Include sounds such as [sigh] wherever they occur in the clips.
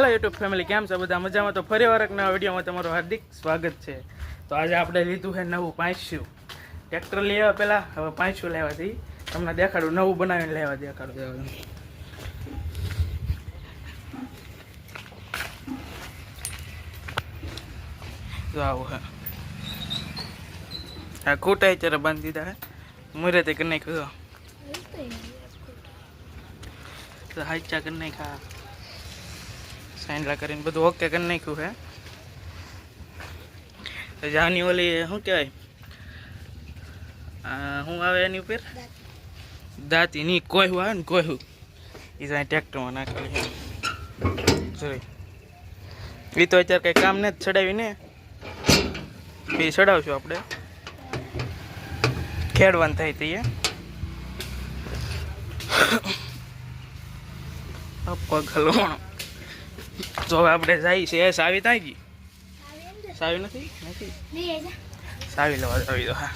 Hello YouTube family કેમ છો બધા? મજામાં? તો ફરી વાર એક નવા વિડીયોમાં તમારું હાર્દિક સ્વાગત છે. તો આજે આપણે લીધું છે નવું પાંચસું ટ્રેક્ટર લેવા પહેલાં હવે પાંચસું લેવાથી તમને દેખાડું નવું બનાવીને લેવા દેખાડું જો આવું હે આ ખોટા ચારે બાંધી દીધા હે મુરે તે કરી નાખ્યું તો હાચા કરી નાખ્યા. સાંડલા કરીને બધું ઓકે કરી નાખ્યું હે. જાની ઓલી, શું કહેવાય? શું આવે એની ઉપર? દાંતી. ની કોહ્યું આવે ને કોહ્યું એ જાય ટ્રેક્ટરમાં નાખેલી જોઈ એ તો અત્યારે કંઈ કામ નથી ચડાવી ને. એ ચડાવશું આપણે. ખેડવાનું થાય તે [coughs] પગ હલવાનો તો હવે આપણે જાય છે એ સાવી ત્યાં ગઈ સાવી નથી? નથી. સાવી લેવા આવી દો હા.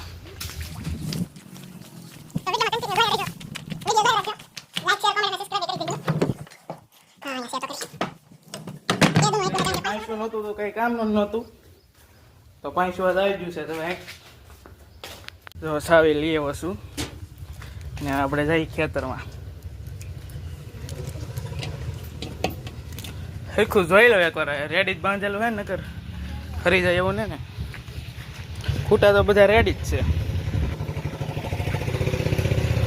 પાંચસો નહોતું તો કંઈ કામનું નહોતું. તો પાંચસો આવી ગયું છે તમે તો સાવી લઈએ વસુ. ને આપણે જઈએ ખેતરમાં. સરખું જોઈ લો એકવાર. રેડી જ બાંધેલું હોય નકર ફરી જાય એવું ને ને. ખૂટા તો બધા રેડી જ છે.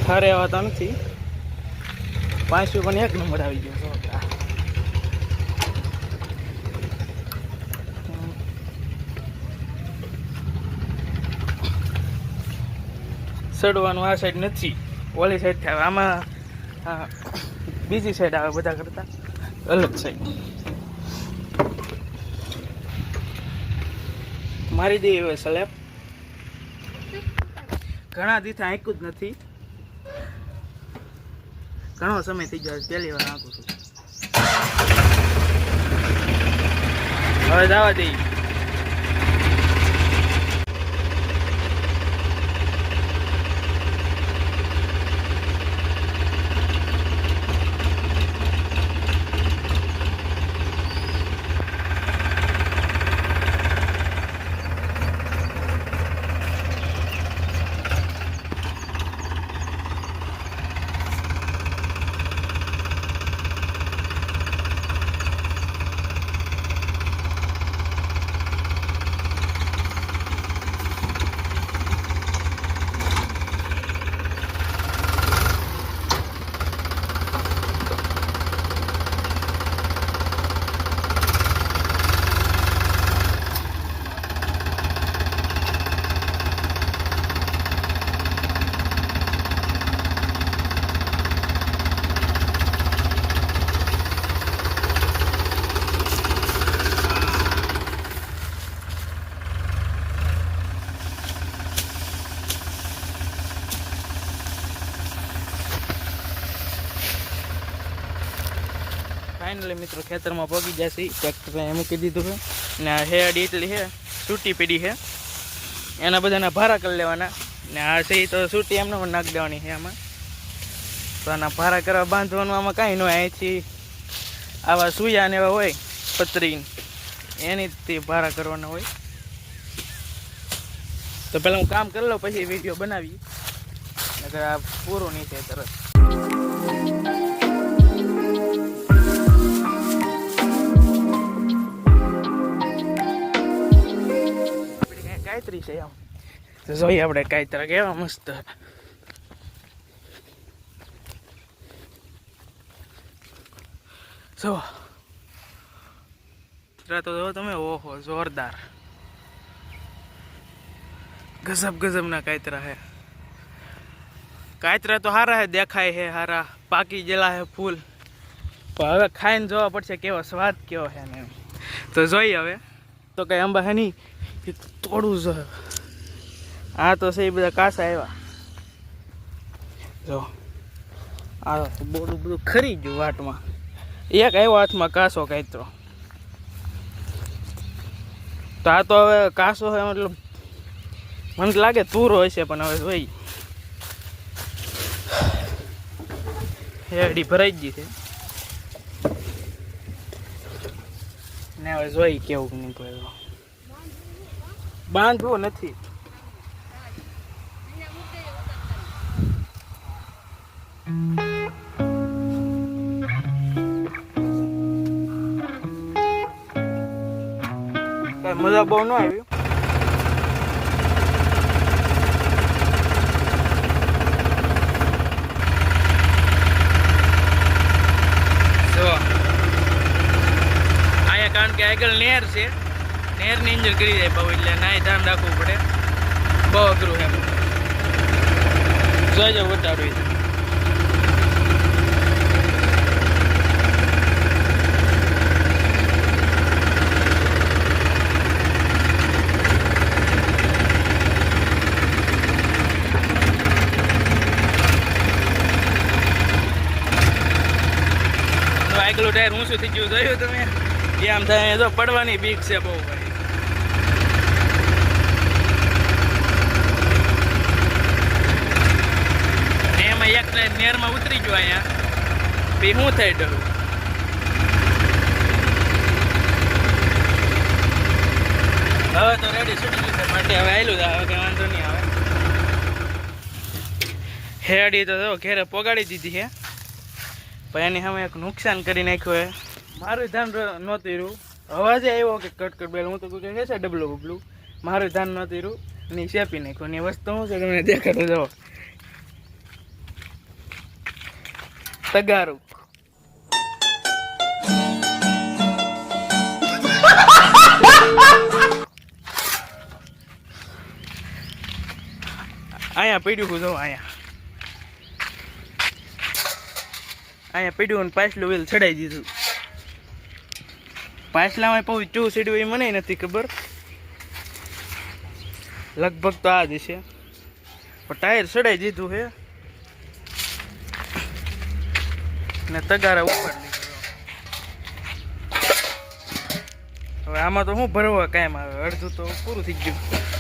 ખરે એવા તો નથી. પાંચસો પણ એક નંબર આવી ગયો આ. આ સાઈડ નથી. ઓલી સાઈડ થાય આમાં બીજી સાઈડ આવે બધા કરતા. અલગ સાઈડ મારી દે હવે સલેબ. ઘણા દીથી આંક્યું જ નથી. ઘણો સમય થઈ ગયો, પહેલી વાર આંકું છું. હવે જવા દઈ ફાઇનલી મિત્રો ખેતરમાં પગી જશે. એ મૂકી દીધું છે. ને હેડ એટલી છે સૂટી પીડી છે. એના બધાના ભારા કરી લેવાના. ને આ છે તો સૂટી એમને પણ નાખી દેવાની છે આમાં. તો આના ભારા કરવા બાંધવાનું આમાં કાંઈ ન હોય. અહીંથી આવા સુયા ને એવા હોય પતરી એની તે ભારા કરવાના હોય. તો પહેલાં હું કામ કરી લઉં, પછી વીડિયો બનાવી નકર આ પૂરું નહીં થાય તરત. કાયતરી છે એમ તો જોઈએ આપણે કાયતરા કેવા મસ્ત. જો. કાયતરા તો જો તમે, ઓહો, જોરદાર. ગજબ ગજબના કાયતરા હે. કાયતરા તો હારા હે, દેખાય હે હારા, પાકી ગયેલા હે ફૂલ. પણ હવે ખાઈને જોવા પડશે કેવો સ્વાદ, કેવો છે ને તો જોઈએ હવે. તો કઈ અંબા હે નહીં કે તોડવું જોઈએ આ તો છે, એ બધા કાસા આવ્યા. જો, આ બોલું બધું ખરી ગયું વાટમાં. એક આવ્યો હાથમાં કાસો કાંતરો. તો આ તો હવે કાસો હોય, મતલબ મને લાગે લાગે હોય હશે પણ હવે જોઈ હેડી ભરાઈ ગઈ છે. ને હવે જોઈ કેવું નહીં નીકળે બાંધવું નથી. મજા બહુ ન આવ્યું કારણ કે આગળ નેર છે. નેરની ઇન્જર કરી જાય બહુ એટલે નાય ધ્યાન રાખવું પડે. બહુ અઘરું એમ. જોઈ જાવ. તો આગલું ટાયર ઊંચું થઈ ગયું, જોયું તમે? આમ થાય તો પડવાની બીક છે બહુ ભાઈ ને ટાયર નેરમાં ઉતરી ગયો અહીંયા. બી શું થાય ડરું? હવે તો રેડી છૂટી ગયું છે, માટે હવે આવેલું હવે કંઈ વાંધો નહીં આવે. હેડી તો ઘેરે પોગાડી દીધી છે પણ એની સામે એક નુકસાન કરી નાખ્યું હે. મારું ધ્યાન નહોતું રહ્યું. અવાજે આવ્યો કે કટકટ બેલ, હું તો કહું છે ડબલું બબલું? મારું ધ્યાન નહોતું રહ્યું. ને શેપી નાખ્યું. ને વસ્તુ શું છે, તમને દેખાડો જો તગારું. અહીંયા પીડ્યું હું જો, અહીંયા. અહીંયા પીડ્યું અને પાછલું વેલ ચડાઈ દીધું. પાછલામાં પછી ચૂ સીડ્યું એ મને નથી ખબર. લગભગ તો આ જ છે. પણ ટાયર ચડાઈ દીધું છે. ને તગારા ઉપર હવે આમાં તો શું ભરવા કાયમ આવે? અડધું તો પૂરું થઈ ગયું.